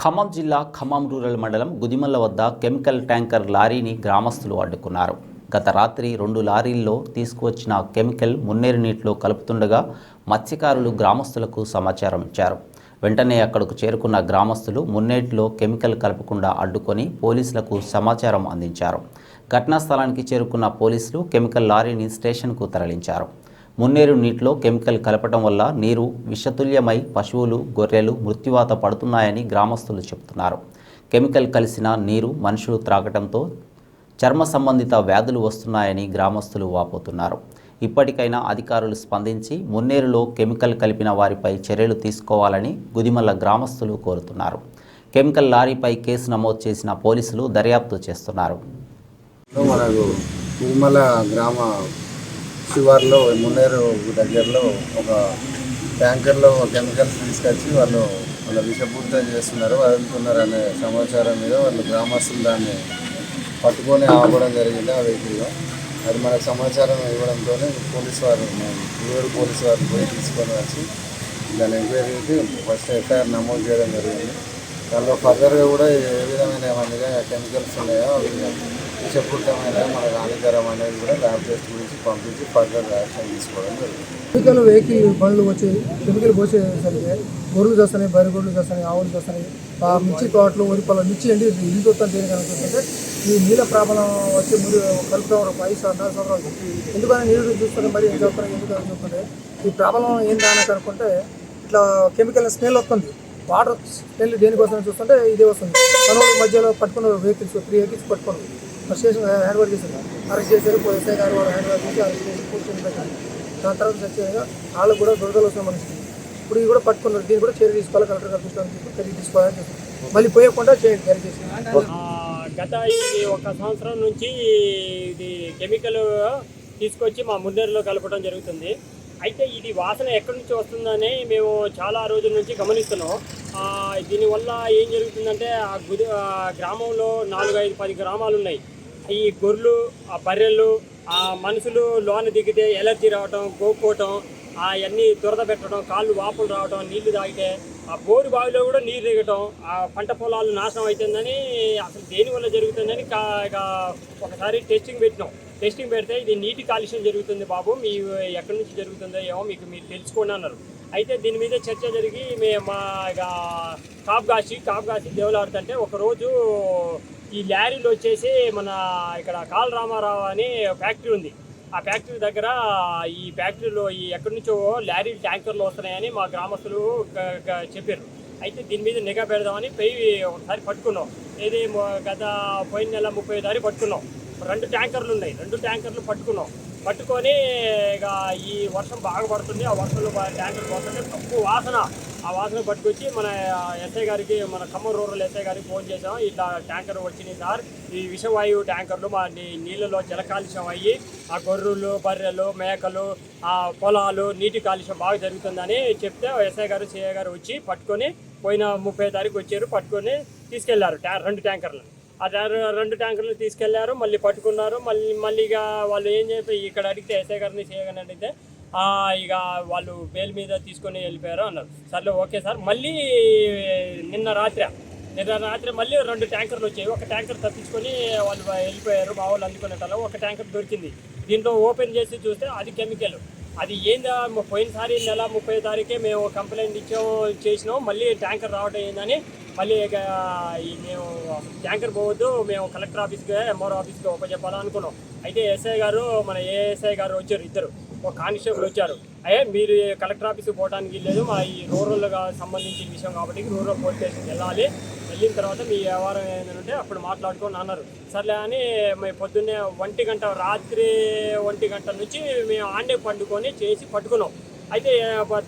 ఖమ్మం జిల్లా ఖమ్మం రూరల్ మండలం గుదిమల్ల వద్ద కెమికల్ ట్యాంకర్ లారీని గ్రామస్తులు అడ్డుకున్నారు. గత రాత్రి రెండు లారీల్లో తీసుకువచ్చిన కెమికల్ మున్నేరు నీటిలో కలుపుతుండగా మత్స్యకారులు గ్రామస్తులకు సమాచారం ఇచ్చారు. వెంటనే అక్కడకు చేరుకున్న గ్రామస్తులు మున్నేటిలో కెమికల్ కలపకుండా అడ్డుకొని పోలీసులకు సమాచారం అందించారు. ఘటనా స్థలానికి చేరుకున్న పోలీసులు కెమికల్ లారీని స్టేషన్కు తరలించారు. మున్నేరు నీటిలో కెమికల్ కలపడం వల్ల నీరు విషతుల్యమై పశువులు గొర్రెలు మృత్యువాత పడుతున్నాయని గ్రామస్తులు చెబుతున్నారు. కెమికల్ కలిసిన నీరు మనుషులు త్రాగటంతో చర్మ సంబంధిత వ్యాధులు వస్తున్నాయని గ్రామస్తులు వాపోతున్నారు. ఇప్పటికైనా అధికారులు స్పందించి మున్నేరులో కెమికల్ కలిపిన వారిపై చర్యలు తీసుకోవాలని గుదిమల్ల గ్రామస్తులు కోరుతున్నారు. కెమికల్ లారీపై కేసు నమోదు చేసిన పోలీసులు దర్యాప్తు చేస్తున్నారు. లో మనకు గ్రామ శివార్లో మున్నేరు దగ్గరలో ఒక ట్యాంకర్లో కెమికల్స్ తీసుకొచ్చి వాళ్ళు వాళ్ళ విషపూరితం చేస్తున్నారు వదులుతున్నారు అనే సమాచారం మీద వాళ్ళు గ్రామస్తులు దాన్ని పట్టుకొని ఆపడం జరిగింది ఆ వెహికల్లో. అది మనకు సమాచారం ఇవ్వడంతో పోలీసు వారు ఊరు పోలీసు వారు పోయి తీసుకొని వచ్చి దాన్ని ఎంక్వైరీకి ఫస్ట్ ఎఫ్ఐఆర్ నమోదు చేయడం జరిగింది. దానిలో ఫర్దర్గా కూడా ఏ విధమైన ఏమన్నా కెమికల్స్ ఉన్నాయో? అవి విషపూరితమైన మనకు హానికరం అనేది కూడా ల్యాబ్ టెస్ట్ గురించి పంపించి ఫర్దర్ యాక్షన్ తీసుకోవడం జరుగుతుంది. కెమికల్ వెహికల్ బండ్లు వచ్చి కెమికల్ పోసేసరికి గొర్రెలు చేస్తాయి బరి గొర్రెలు చేస్తాయి ఆవులు చేస్తాయి ఆ మిర్చి తోటలు వరి పొలం మిర్చి ఎండి ఇల్లు చూస్తాను దేనికి అనుకుంటుంటే ఈ నీళ్ళ ప్రాబ్లం వచ్చి ముందు కలుపుతాం ఒక ఐదు సంవత్సరాలు సంవత్సరాలు ఎందుకని నీళ్ళు చూస్తుంటే మరి ఏం చెప్తారు ఎందుకు అని చూస్తుంటే ఈ ప్రాబ్లం ఏం అని అనుకుంటే ఇట్లా కెమికల్ స్మెల్ వస్తుంది. వాటర్ స్మెల్ దేనికోసం చూస్తుంటే ఇదే వస్తుంది. మనోళ్ళు మధ్యలో పట్టుకున్న వెహికల్స్ త్రీ వెహికల్స్ పట్టుకున్నారు స్టేషన్ హ్యాండ్ ఓవర్ చేశారు. అరెస్ట్ చేశారు ఎస్ఐ గారు వాళ్ళు హ్యాండ్ ఓవర్ చేసి అరెస్ట్ చేసి కూర్చొని పెట్టారు. దాని తర్వాత సత్యంగా వాళ్ళకు కూడా దురదలు వస్తున్న మనిషికి. ఇప్పుడు ఇది కూడా పట్టుకున్నారు. దీన్ని కూడా చర్య తీసుకోవాలి కలెక్టర్ గారు దృష్టిలో చర్య తీసుకోవాలని మళ్ళీ పోయకుండా చేయండి దయచేసి చేసి గత ఇది ఒక సంవత్సరం నుంచి ఇది కెమికల్ తీసుకొచ్చి మా మున్నేరులో కలపడం జరుగుతుంది. అయితే ఇది వాసన ఎక్కడి నుంచి వస్తుందని మేము చాలా రోజుల నుంచి గమనిస్తున్నాం. దీనివల్ల ఏం జరుగుతుందంటే ఆ గుది ఆ గ్రామంలో నాలుగు ఐదు పది గ్రామాలు ఉన్నాయి. ఈ గొర్రెలు ఆ బర్రెలు ఆ మనుషులు లోన దిగితే ఎలర్జీ రావటం గోక్కోవటం అవన్నీ దురద పెట్టడం కాళ్ళు వాపులు రావడం నీళ్ళు తాగితే ఆ బోరు బావిలో కూడా నీరు దిగటం ఆ పంట పొలాలు నాశనం అవుతుందని అసలు దేనివల్ల జరుగుతుందని కా- ఇక ఒకసారి టెస్టింగ్ పెట్టినాం. టెస్టింగ్ పెడితే ఇది నీటి కాలుష్యం జరుగుతుంది బాబు మీ ఎక్కడి నుంచి జరుగుతుందో ఏమో మీకు మీరు తెలుసుకోండి అన్నారు. అయితే దీని మీద చర్చ జరిగి మేము మా ఇక కాపుగాసి కాపుగాసి దేవులాడుతుంటే ఒకరోజు ఈ లారీలు వచ్చేసి మన ఇక్కడ కాల రామారావు అని ఫ్యాక్టరీ ఉంది. ఆ ఫ్యాక్టరీ దగ్గర ఈ ఫ్యాక్టరీలో ఈ ఎక్కడి నుంచో లారీలు ట్యాంకర్లు వస్తున్నాయని మా గ్రామస్తులు చెప్పారు. అయితే దీని మీద నిఘా పెడదామని పోయి ఒకసారి పట్టుకున్నాం. ఇది గత పోయిన నెల ముప్పై తారీఖు పట్టుకున్నాం. రెండు ట్యాంకర్లు ఉన్నాయి. రెండు ట్యాంకర్లు పట్టుకున్నాం. పట్టుకొని ఇక ఈ వర్షం బాగా పడుతుంది. ఆ వర్షంలో ట్యాంకర్ పోతుంటే తక్కువ వాసన. ఆ వాసన పట్టుకొచ్చి మన ఎస్ఐ గారికి మన ఖమ్మం రూరల్ ఎస్ఐ గారికి ఫోన్ చేసాం ఇట్లా ట్యాంకర్ వచ్చినాయి సార్. ఈ విషవాయువు ట్యాంకర్లు మా నీళ్ళలో జల కాలుష్యం అయ్యి ఆ గొర్రెలు బర్రెలు మేకలు ఆ పొలాలు నీటి కాలుష్యం బాగా జరుగుతుందని చెప్తే ఎస్ఐ గారు సిఐ గారు వచ్చి పట్టుకొని పోయిన ముప్పై తారీఖు వచ్చారు. పట్టుకొని తీసుకెళ్ళారు ట్యా రెండు ట్యాంకర్లు ఆ రెండు ట్యాంకర్లు తీసుకెళ్ళారు మళ్ళీ పట్టుకున్నారు. మళ్ళీ మళ్ళీగా వాళ్ళు ఏం చెప్పి ఇక్కడ అడిగితే ఎస్ఐ గారిని చేయగానే అడిగితే ఇక వాళ్ళు బెయిల్ మీద తీసుకొని వెళ్ళిపోయారు అన్నారు. సర్లే ఓకే సార్. మళ్ళీ నిన్న రాత్రి నిన్న రాత్రి మళ్ళీ రెండు ట్యాంకర్లు వచ్చాయి. ఒక ట్యాంకర్ తప్పించుకొని వాళ్ళు వెళ్ళిపోయారు మా వాళ్ళు అందుకునేటలో ఒక ట్యాంకర్ దొరికింది. దీంట్లో ఓపెన్ చేసి చూస్తే అది కెమికల్. అది ఏందా పోయినసారి నెల ముప్పై తారీఖే మేము కంప్లైంట్ ఇచ్చాము చేసినాం. మళ్ళీ ట్యాంకర్ రావడం ఏందని మళ్ళీ ఇక ఈ మేము ట్యాంకర్ పోవద్దు మేము కలెక్టర్ ఆఫీస్కి ఎంఆర్ఓ ఆఫీస్కి ఒప్పచెప్పాలని అనుకున్నాం అయితే ఎస్ఐ గారు మన ఏఎస్ఐ గారు వచ్చారు ఇద్దరు. ఒక కానిస్టేబుల్ వచ్చారు. అయ్యే మీరు కలెక్టర్ ఆఫీస్కి పోవడానికి లేదు మా ఈ రూరల్గా సంబంధించిన విషయం కాబట్టి రూరల్ పోలీస్ స్టేషన్కి వెళ్ళాలి. వెళ్ళిన తర్వాత మీ వ్యవహారం ఏంటంటే అప్పుడు మాట్లాడుకొని అన్నారు. సర్లే అని మేము పొద్దున్నే ఒంటి గంట రాత్రి ఒంటి గంట నుంచి మేము ఆండే పండుకొని చేసి పట్టుకున్నాం. అయితే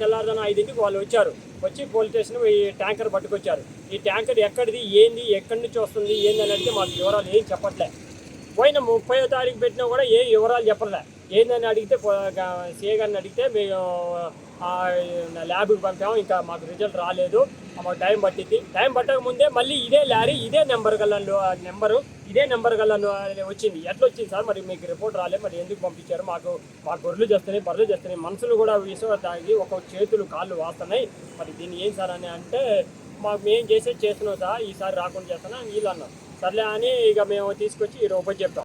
తెల్లారుదాన ఐదింటికి వాళ్ళు వచ్చారు. వచ్చి పోలీస్ స్టేషన్ ఈ ట్యాంకర్ పట్టుకొచ్చారు. ఈ ట్యాంకర్ ఎక్కడిది ఏంది ఎక్కడి నుంచి వస్తుంది ఏంది అని అడిగితే మాకు వివరాలు ఏం చెప్పట్లే. పోయిన ముప్పై తారీఖు పెట్టినా కూడా ఏ వివరాలు చెప్పలే ఏందని అడిగితే సీఏ గారిని అడిగితే మేము ల్యాబ్కి పంపాము ఇంకా మాకు రిజల్ట్ రాలేదు. మాకు టైం పట్టింది. టైం పట్టక ముందే మళ్ళీ ఇదే లారీ ఇదే నెంబర్ గల నెంబరు ఇదే నెంబర్ గల వచ్చింది. ఎట్లా వచ్చింది సార్? మరి మీకు రిపోర్ట్ రాలేదు మరి ఎందుకు పంపించారు? మాకు మా గొర్రెలు చేస్తున్నాయి బర్రెలు చేస్తున్నాయి. మనుషులు కూడా విషయం తాగి ఒక చేతులు కాళ్ళు వాస్తున్నాయి. మరి దీన్ని ఏం సార్ అని అంటే మాకు మేము చేసేది చేస్తున్నాం సార్. ఈసారి రాకుండా చేస్తున్నా వీళ్ళు అన్నారు. సర్లే అని ఇక మేము తీసుకొచ్చి ఈ రూపాయి చెప్తాం